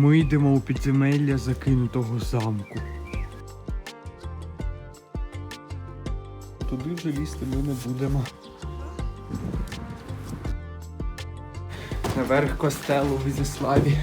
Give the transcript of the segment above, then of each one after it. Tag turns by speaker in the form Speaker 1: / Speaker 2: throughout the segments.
Speaker 1: Ми йдемо у підземелля закинутого замку. Туди вже лізти ми не будемо. Наверх костелу в Ізяславі.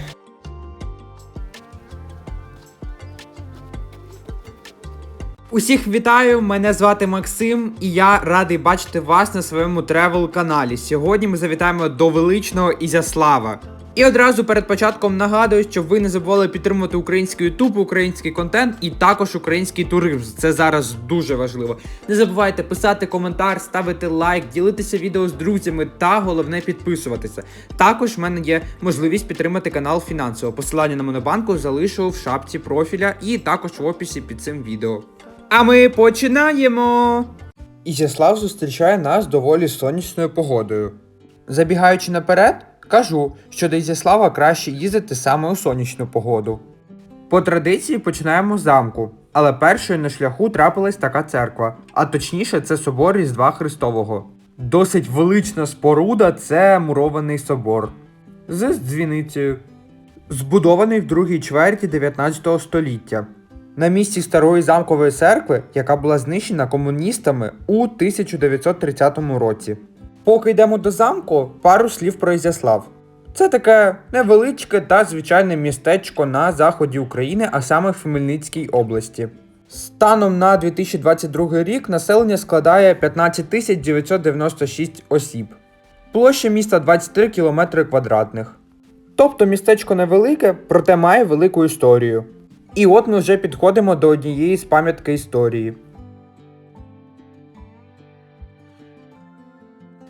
Speaker 2: Усіх вітаю! Мене звати Максим, і я радий бачити вас на своєму тревел каналі. Сьогодні ми завітаємо до величного Ізяслава. І одразу перед початком нагадую, щоб ви не забували підтримувати український YouTube, український контент і також український туризм. Це зараз дуже важливо. Не забувайте писати коментар, ставити лайк, ділитися відео з друзями та головне підписуватися. Також в мене є можливість підтримати канал фінансово. Посилання на монобанку залишу в шапці профіля і також в описі під цим відео. А ми починаємо. Ізяслав зустрічає нас доволі сонячною погодою. Забігаючи наперед, кажу, що до Ізяслава краще їздити саме у сонячну погоду. По традиції починаємо з замку, але першою на шляху трапилась така церква, а точніше, це собор Різдва Христового. Досить велична споруда це мурований собор з дзвіницею, збудований в другій чверті 19 століття. На місці старої замкової церкви, яка була знищена комуністами у 1930 році. Поки йдемо до замку, пару слів про Ізяслав. Це таке невеличке та звичайне містечко на заході України, а саме в Хмельницькій області. Станом на 2022 рік населення складає 15 996 осіб. Площа міста 23 км квадратних. Тобто містечко невелике, проте має велику історію. І от ми вже підходимо до однієї з пам'ятки історії.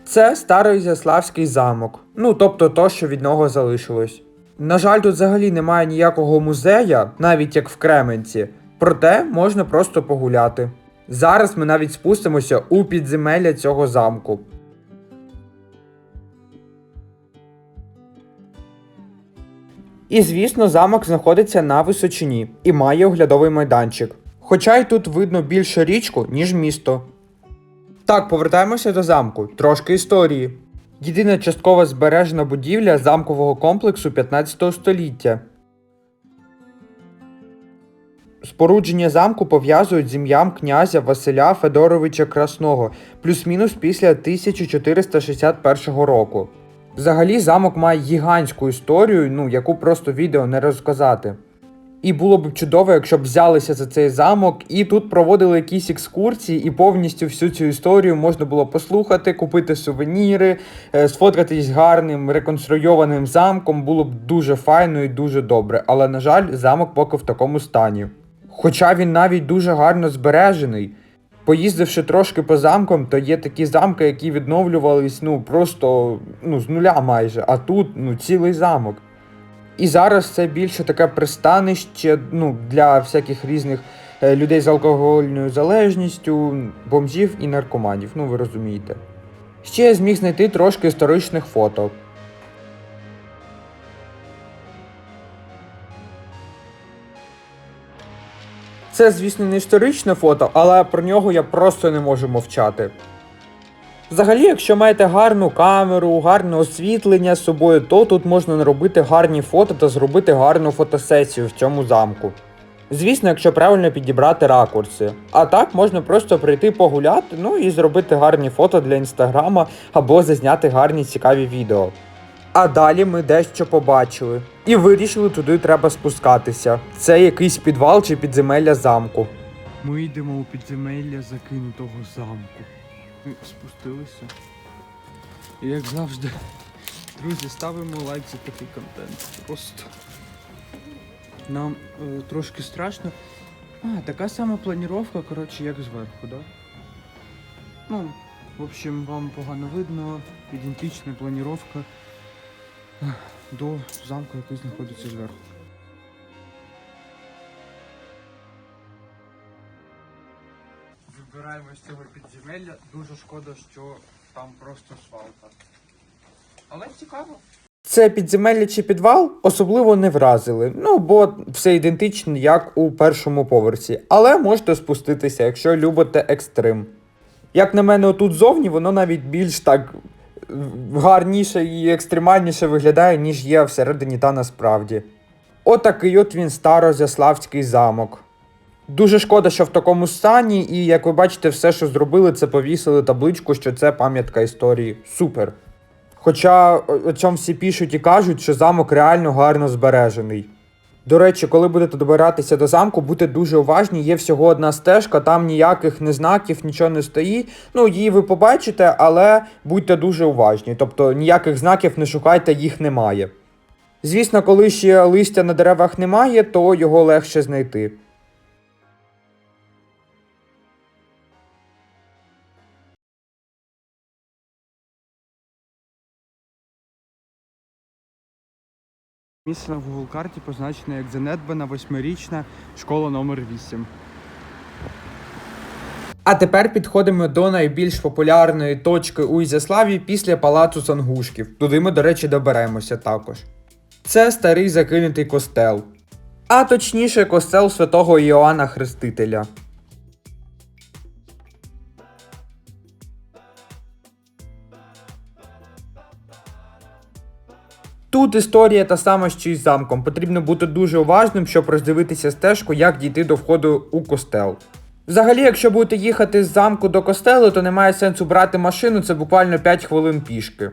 Speaker 2: Це старий Староізяславський замок, ну тобто то, що від нього залишилось. На жаль, тут взагалі немає ніякого музея, навіть як в Кременці, проте можна просто погуляти. Зараз ми навіть спустимося у підземелля цього замку. І звісно, замок знаходиться на височині і має оглядовий майданчик. Хоча й тут видно більше річку, ніж місто. Так, повертаємося до замку. Трошки історії. Єдина частково збережена будівля замкового комплексу 15 століття. Спорудження замку пов'язують з ім'ям князя Василя Федоровича Красного, плюс-мінус після 1461 року. Взагалі замок має гігантську історію, ну яку просто відео не розказати. І було б чудово, якщо б взялися за цей замок і тут проводили якісь екскурсії, і повністю всю цю історію можна було послухати, купити сувеніри, е, сфоткатись гарним реконструйованим замком. Було б дуже файно і дуже добре. Але, на жаль, замок поки в такому стані. Хоча він навіть дуже гарно збережений. Поїздивши трошки по замкам, то є такі замки, які відновлювались ну просто ну, з нуля майже, а тут ну, цілий замок. І зараз це більше таке пристанище ну, для всяких різних е, людей з алкогольною залежністю, бомжів і наркоманів, ну ви розумієте. Ще я зміг знайти трошки історичних фото. Це, звісно, не історичне фото, але про нього я просто не можу мовчати. Взагалі, якщо маєте гарну камеру, гарне освітлення з собою, то тут можна наробити гарні фото та зробити гарну фотосесію в цьому замку. Звісно, якщо правильно підібрати ракурси. А так можна просто прийти погуляти, ну і зробити гарні фото для інстаграма або зазняти гарні цікаві відео. А далі ми дещо побачили. І вирішили туди треба спускатися. Це якийсь підвал чи підземелля замку.
Speaker 1: Ми йдемо у підземелля закинутого замку. Ми спустилися. І як завжди, друзі, ставимо лайк за такий контент. Просто нам е, трошки страшно. А, така сама планіровка, коротше, як зверху, да? Ну, в общем, вам погано видно, ідентична планіровка до замку, який знаходиться зверху. Вибираємо з цього підземелля. Дуже шкода, що там просто свалка. Але цікаво.
Speaker 2: Це підземелля чи підвал особливо не вразили. Ну, бо все ідентично, як у першому поверсі. Але можете спуститися, якщо любите екстрим. Як на мене, отут зовні воно навіть більш так гарніше і екстремальніше виглядає, ніж є всередині та насправді. Отакий от він старозяславський замок. Дуже шкода, що в такому стані, і як ви бачите, все, що зробили, це повісили табличку, що це пам'ятка історії. Супер. Хоча о цьому всі пишуть і кажуть, що замок реально гарно збережений. До речі, коли будете добиратися до замку, будьте дуже уважні. Є всього одна стежка, там ніяких не знаків, нічого не стоїть. Ну, її ви побачите, але будьте дуже уважні. Тобто ніяких знаків не шукайте, їх немає. Звісно, коли ще листя на деревах немає, то його легше знайти.
Speaker 1: Місце на Google карті позначене як занедбана восьмирічна школа номер 8.
Speaker 2: А тепер підходимо до найбільш популярної точки у Ізяславі після палацу Сангушків. Туди ми, до речі, доберемося також. Це старий закинутий костел. А точніше, костел святого Іоанна Хрестителя. Тут історія та сама, що й з замком. Потрібно бути дуже уважним, щоб роздивитися стежку, як дійти до входу у костел. Взагалі, якщо будете їхати з замку до костелу, то немає сенсу брати машину, це буквально 5 хвилин пішки.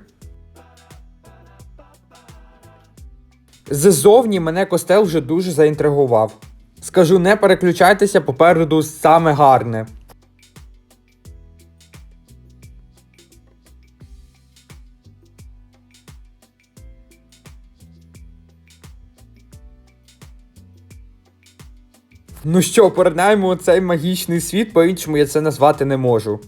Speaker 2: Ззовні мене костел вже дуже заінтригував. Скажу, не переключайтеся попереду саме гарне. Ну що, поринаємо у цей магічний світ, по-іншому я це назвати не можу.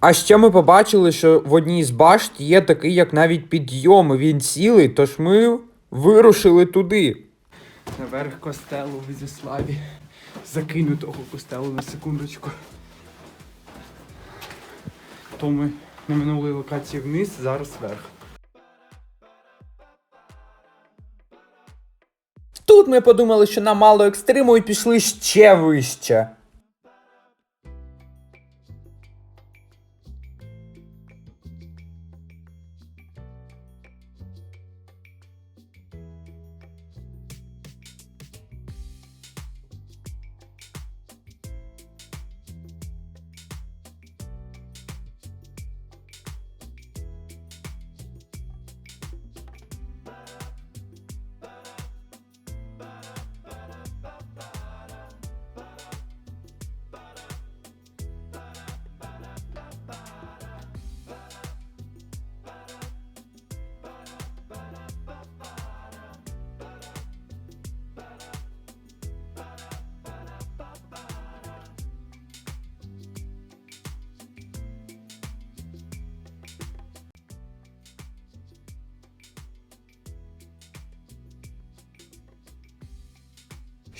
Speaker 2: А ще ми побачили, що в одній з башт є такий, як навіть підйом, він цілий, тож ми вирушили туди.
Speaker 1: Наверх костелу в Ізяславі. Закинутого костелу на секундочку. То ми на минулої локації вниз, зараз вверх.
Speaker 2: Тут ми подумали, що нам мало екстриму і пішли ще вище.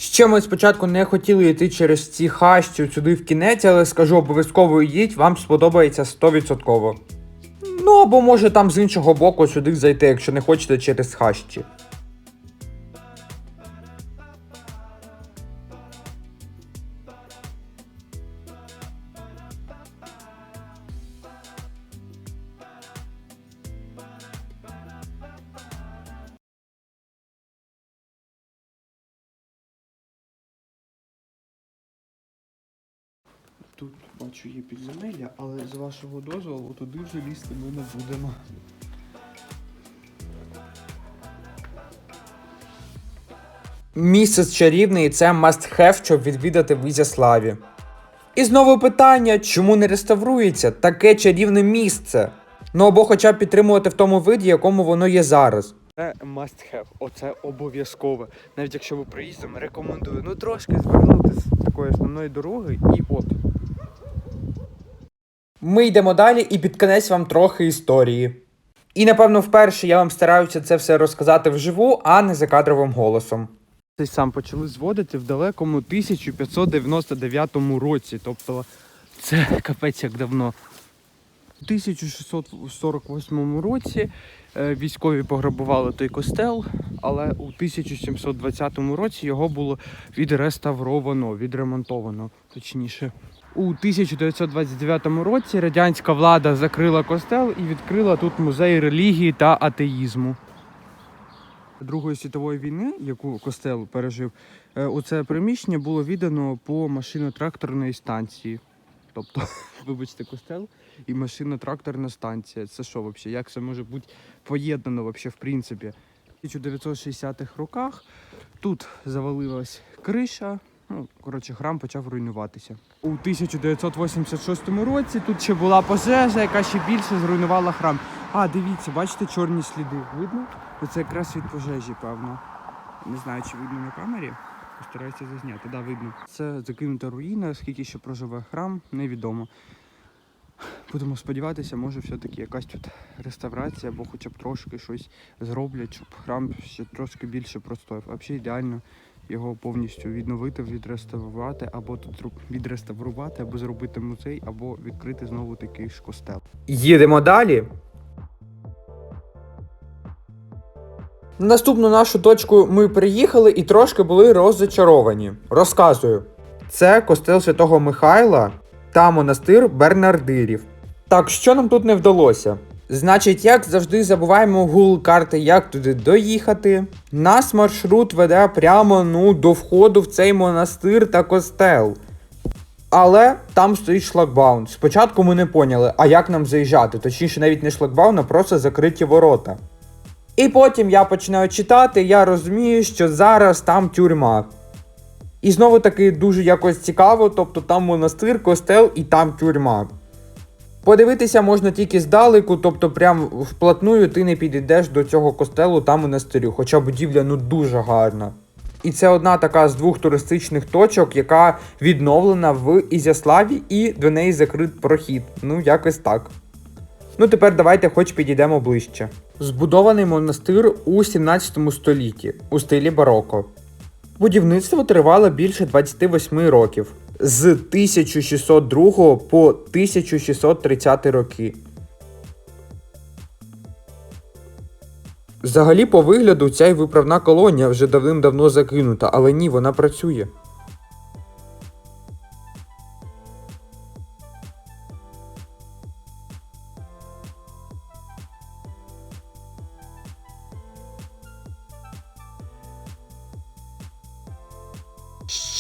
Speaker 2: Ще ми спочатку не хотіли йти через ці хащі сюди в кінець, але скажу обов'язково йдіть, вам сподобається 100%. Ну або може там з іншого боку сюди зайти, якщо не хочете через хащі.
Speaker 1: Бачу є підземелля, але з вашого дозволу туди вже лізти ми не будемо.
Speaker 2: Місяць чарівний це must have, щоб відвідати в Ізяславі. І знову питання, чому не реставрується таке чарівне місце? Ну або хоча б підтримувати в тому виді, якому воно є зараз.
Speaker 1: Це must have, оце обов'язкове. Навіть якщо ви приїздом, рекомендую ну трошки звернути з такої основної дороги і от.
Speaker 2: Ми йдемо далі і під кінець вам трохи історії. І напевно вперше я вам стараюся це все розказати вживу, а не за кадровим голосом.
Speaker 1: Цей сам почали зводити в далекому 1599 році. Тобто це капець як давно. У 1648 році е, військові пограбували той костел, але у 1720 році його було відреставровано, відремонтовано, точніше. У 1929 році радянська влада закрила костел і відкрила тут музей релігії та атеїзму. Другої світової війни, яку костел пережив, е, у це приміщення було віддано по машино-тракторної станції. Тобто, вибачте, костел і машино-тракторна станція. Це що взагалі? Як це може бути поєднано вообще, в принципі? В 1960-х роках тут завалилась криша. Ну, коротше, храм почав руйнуватися. У 1986 році тут ще була пожежа, яка ще більше зруйнувала храм. А, дивіться, бачите чорні сліди. Видно? Оце якраз від пожежі, певно. Не знаю, чи видно на камері. Постараюся зазняти. Да, видно. Це закинута руїна, скільки ще проживе храм, невідомо. Будемо сподіватися, може все-таки якась тут реставрація або хоча б трошки щось зроблять, щоб храм ще трошки більше простояв. Взагалі ідеально його повністю відновити, відреставрувати, або тут відреставрувати, або зробити музей, або відкрити знову такий ж костел.
Speaker 2: Їдемо далі. Наступну нашу точку ми приїхали і трошки були розочаровані. Розказую. Це костел Святого Михайла та монастир Бернардирів. Так, що нам тут не вдалося? Значить, як завжди забуваємо Google карти, як туди доїхати. Нас маршрут веде прямо ну, до входу в цей монастир та костел. Але там стоїть шлагбаум. Спочатку ми не поняли, а як нам заїжджати. Точніше, навіть не шлагбаум, а просто закриті ворота. І потім я починаю читати, я розумію, що зараз там тюрма. І знову таки дуже якось цікаво, тобто там монастир, костел і там тюрма. Подивитися можна тільки здалеку, тобто прям вплотную ти не підійдеш до цього костелу та монастирю, хоча будівля ну дуже гарна. І це одна така з двох туристичних точок, яка відновлена в Ізяславі, і до неї закрит прохід. Ну, якось так. Ну, тепер давайте хоч підійдемо ближче. Збудований монастир у 17 столітті у стилі бароко. Будівництво тривало більше 28 років з 1602 по 1630 роки. Взагалі, по вигляду, ця й виправна колонія вже давним-давно закинута, але ні, вона працює.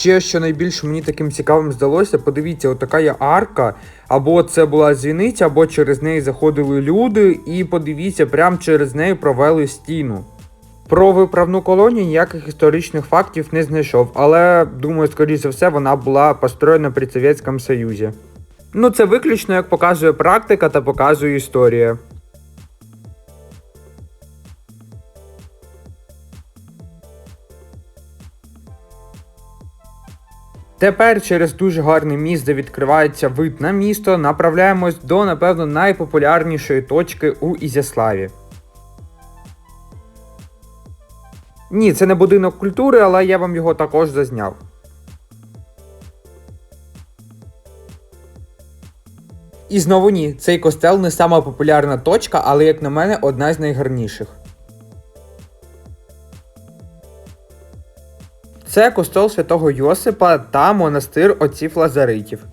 Speaker 2: Ще що найбільше мені таким цікавим здалося, подивіться, отака є арка, або це була дзвіниця, або через неї заходили люди, і подивіться, прямо через неї провели стіну. Про виправну колонію ніяких історичних фактів не знайшов, але думаю, скоріше за все, вона була построєна при Совєтському Союзі. Ну, це виключно як показує практика та показує історія. Тепер через дуже гарний міст, де відкривається вид на місто, направляємось до, напевно, найпопулярнішої точки у Ізяславі. Ні, це не будинок культури, але я вам його також зазняв. І знову ні, цей костел не сама популярна точка, але, як на мене, одна з найгарніших. Це костел святого Йосипа та монастир отців Лазаритів.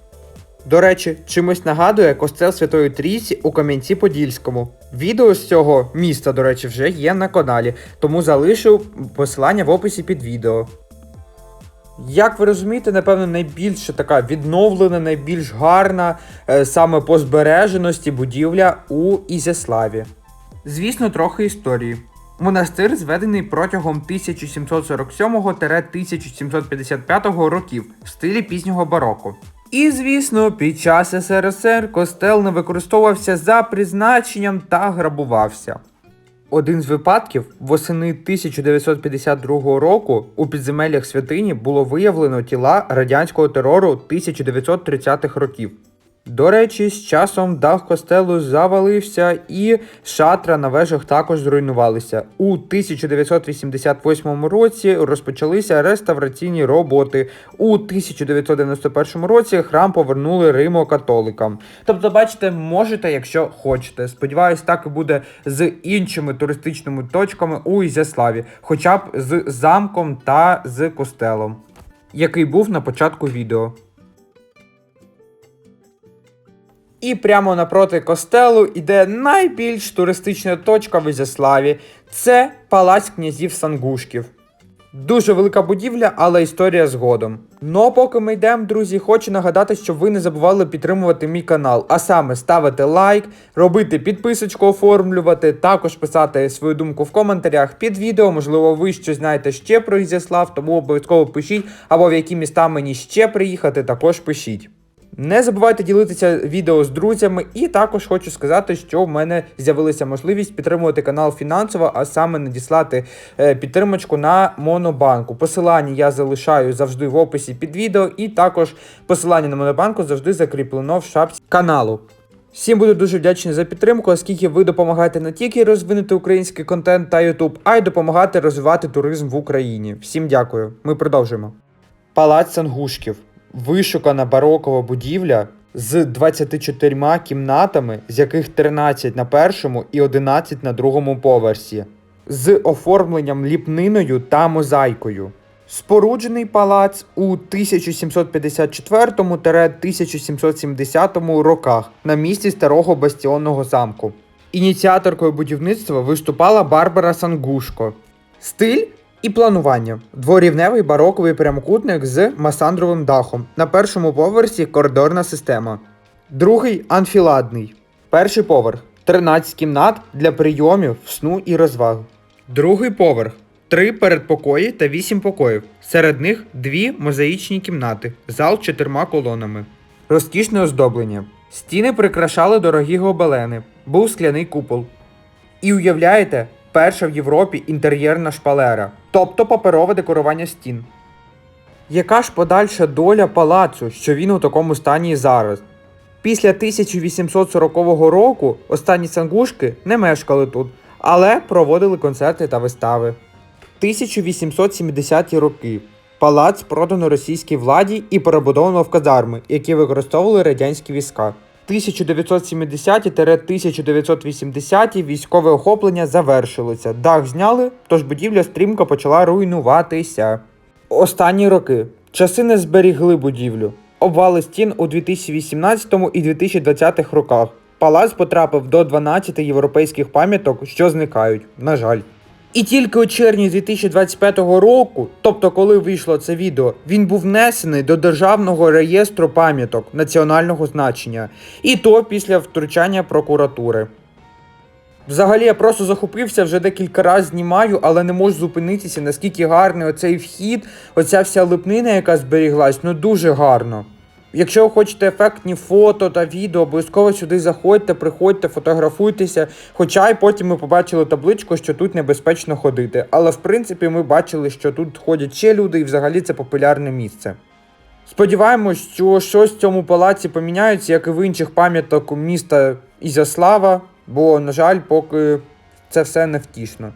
Speaker 2: До речі, чимось нагадує костел Святої Трійці у Кам'янці-Подільському. Відео з цього міста, до речі, вже є на каналі, тому залишу посилання в описі під відео. Як ви розумієте, напевно, найбільш така відновлена, найбільш гарна е, саме по збереженості будівля у Ізяславі. Звісно, трохи історії. Монастир зведений протягом 1747-1755 років в стилі пізнього бароко. І, звісно, під час СРСР костел не використовувався за призначенням та грабувався. Один з випадків восени 1952 року у підземеллях святині було виявлено тіла радянського терору 1930-х років. До речі, з часом дах костелу завалився і шатра на вежах також зруйнувалися. У 1988 році розпочалися реставраційні роботи. У 1991 році храм повернули римо-католикам. Тобто, бачите, можете, якщо хочете. Сподіваюсь, так і буде з іншими туристичними точками у Ізяславі, хоча б з замком та з костелом, який був на початку відео. І прямо напроти костелу іде найбільш туристична точка в Ізяславі. Це палац князів Сангушків. Дуже велика будівля, але історія згодом. Ну а поки ми йдемо, друзі, хочу нагадати, щоб ви не забували підтримувати мій канал, а саме ставити лайк, робити підписочку, оформлювати, також писати свою думку в коментарях під відео. Можливо, ви щось знаєте ще про Ізяслав, тому обов'язково пишіть, або в які міста мені ще приїхати, також пишіть. Не забувайте ділитися відео з друзями, і також хочу сказати, що в мене з'явилася можливість підтримувати канал фінансово, а саме надіслати е, підтримочку на Монобанку. Посилання я залишаю завжди в описі під відео, і також посилання на Монобанку завжди закріплено в шапці каналу. Всім буду дуже вдячний за підтримку, оскільки ви допомагаєте не тільки розвинути український контент та YouTube, а й допомагати розвивати туризм в Україні. Всім дякую. Ми продовжуємо. Палац Сангушків вишукана барокова будівля з 24 кімнатами, з яких 13 на першому і 11 на другому поверсі, з оформленням ліпниною та мозаїкою. Споруджений палац у 1754-1770 роках на місці старого бастіонного замку. Ініціаторкою будівництва виступала Барбара Сангушко. Стиль і планування. Дворівневий бароковий прямокутник з масандровим дахом. На першому поверсі коридорна система. Другий анфіладний. Перший поверх 13 кімнат для прийомів, сну і розваг. Другий поверх. Три передпокої та вісім покоїв. Серед них дві мозаїчні кімнати, зал з чотирма колонами. Розкішне оздоблення. Стіни прикрашали дорогі гобелени. Був скляний купол. І уявляєте, перша в Європі інтер'єрна шпалера, тобто паперове декорування стін. Яка ж подальша доля палацу, що він у такому стані і зараз? Після 1840 року останні сангушки не мешкали тут, але проводили концерти та вистави. 1870-ті роки. Палац продано російській владі і перебудовано в казарми, які використовували радянські війська. 1970-1980 військове охоплення завершилося. Дах зняли, тож будівля стрімко почала руйнуватися. Останні роки часи не зберігли будівлю. Обвали стін у 2018 і 2020 роках. Палац потрапив до 12 європейських пам'яток, що зникають, на жаль. І тільки у червні 2025 року, тобто коли вийшло це відео, він був внесений до державного реєстру пам'яток національного значення, і то після втручання прокуратури. Взагалі я просто захопився, вже декілька разів знімаю, але не можу зупинитися, наскільки гарний оцей вхід, оця вся липнина, яка зберіглась, ну дуже гарно. Якщо ви хочете ефектні фото та відео, обов'язково сюди заходьте, приходьте, фотографуйтеся. Хоча й потім ми побачили табличку, що тут небезпечно ходити. Але в принципі ми бачили, що тут ходять ще люди, і взагалі це популярне місце. Сподіваємось, що щось в цьому палаці поміняється, як і в інших пам'яток міста Ізяслава, бо, на жаль, поки це все невтішно.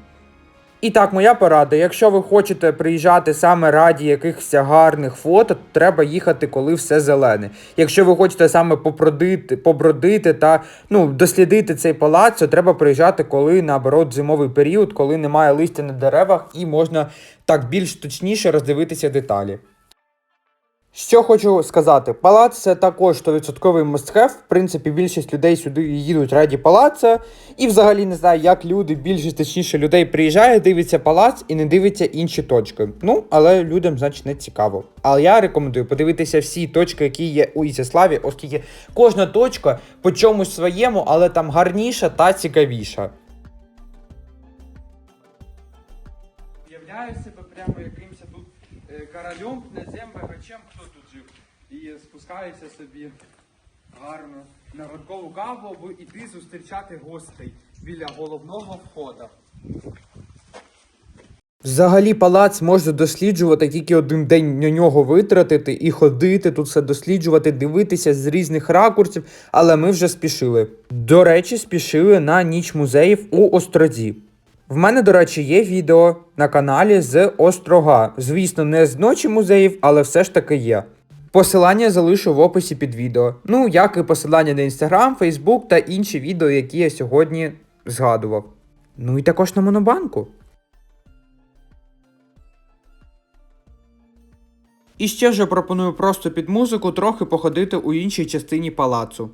Speaker 2: І так, моя порада. Якщо ви хочете приїжджати саме раді якихось гарних фото, то треба їхати, коли все зелене. Якщо ви хочете саме попродити, побродити та ну, дослідити цей палац, то треба приїжджати, коли наоборот зимовий період, коли немає листя на деревах, і можна так більш точніше роздивитися деталі. Що хочу сказати, палац це також 100% must-have. В принципі, більшість людей сюди їдуть раді палаца. І взагалі не знаю, як люди, більшість точніше людей приїжджає, дивиться палац і не дивиться інші точки. Ну, але людям, значить, не цікаво. Але я рекомендую подивитися всі точки, які є у Ізяславі, оскільки кожна точка по чомусь своєму, але там гарніша та цікавіша. Уявляю себе прямо якимось тут е, королем, князем, жив. І собі гарно на ранкову каву, аби іти зустрічати гостей біля головного входу. Взагалі, палац можна досліджувати тільки один день на нього витратити і ходити, тут все досліджувати, дивитися з різних ракурсів, але ми вже спішили. До речі, спішили на ніч музеїв у Острозі. В мене, до речі, є відео на каналі з Острога. Звісно, не з ночі музеїв, але все ж таки є. Посилання залишу в описі під відео. Ну, як і посилання на інстаграм, фейсбук та інші відео, які я сьогодні згадував. Ну і також на монобанку. І ще вже пропоную просто під музику трохи походити у іншій частині палацу.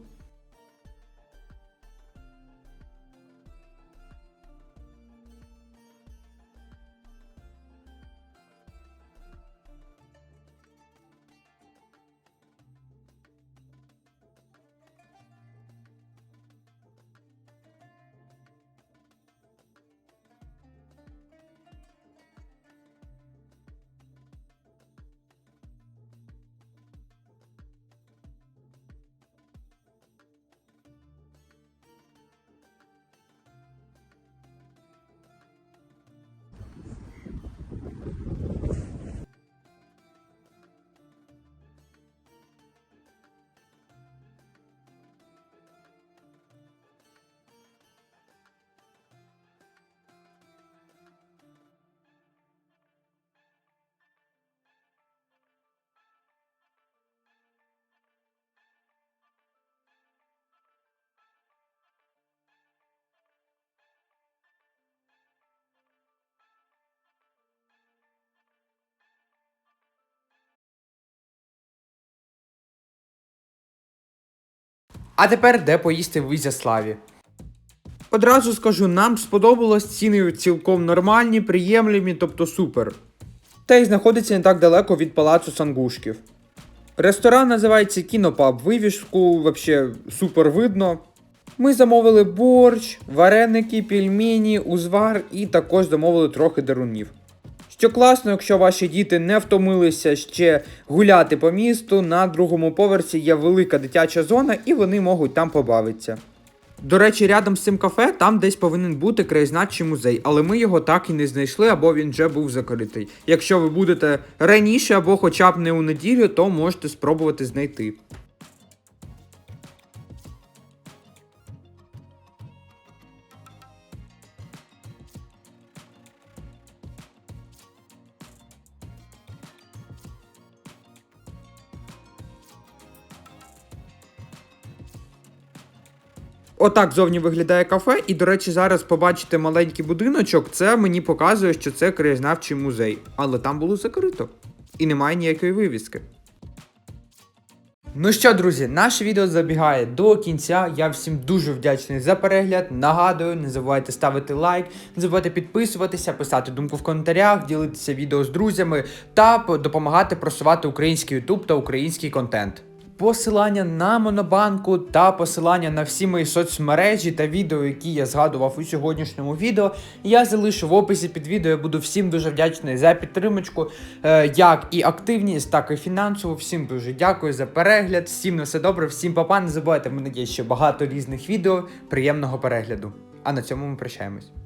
Speaker 2: А тепер де поїсти в Ізяславі. Одразу скажу, нам сподобалось ціни цілком нормальні, приємлемі, тобто супер. Та й знаходиться не так далеко від палацу Сангушків. Ресторан називається Кінопаб. Вивішку вообще супер видно. Ми замовили борщ, вареники, пельмені, узвар і також замовили трохи дарунів. Що класно, якщо ваші діти не втомилися ще гуляти по місту, на другому поверсі є велика дитяча зона і вони можуть там побавитися. До речі, рядом з цим кафе там десь повинен бути краєзнавчий музей, але ми його так і не знайшли, або він вже був закритий. Якщо ви будете раніше або хоча б не у неділю, то можете спробувати знайти. Отак зовні виглядає кафе, і, до речі, зараз побачите маленький будиночок. Це мені показує, що це краєзнавчий музей. Але там було закрито. І немає ніякої вивіски. Ну що, друзі, наше відео забігає до кінця. Я всім дуже вдячний за перегляд. Нагадую, не забувайте ставити лайк, не забувайте підписуватися, писати думку в коментарях, ділитися відео з друзями та допомагати просувати український YouTube та український контент. Посилання на монобанку та посилання на всі мої соцмережі та відео, які я згадував у сьогоднішньому відео, я залишу в описі під відео. Я буду всім дуже вдячний за підтримочку, е, як і активність, так і фінансово. Всім дуже дякую за перегляд. Всім на все добре, всім папа. Не забувайте, в мене є ще багато різних відео. Приємного перегляду. А на цьому ми прощаємось.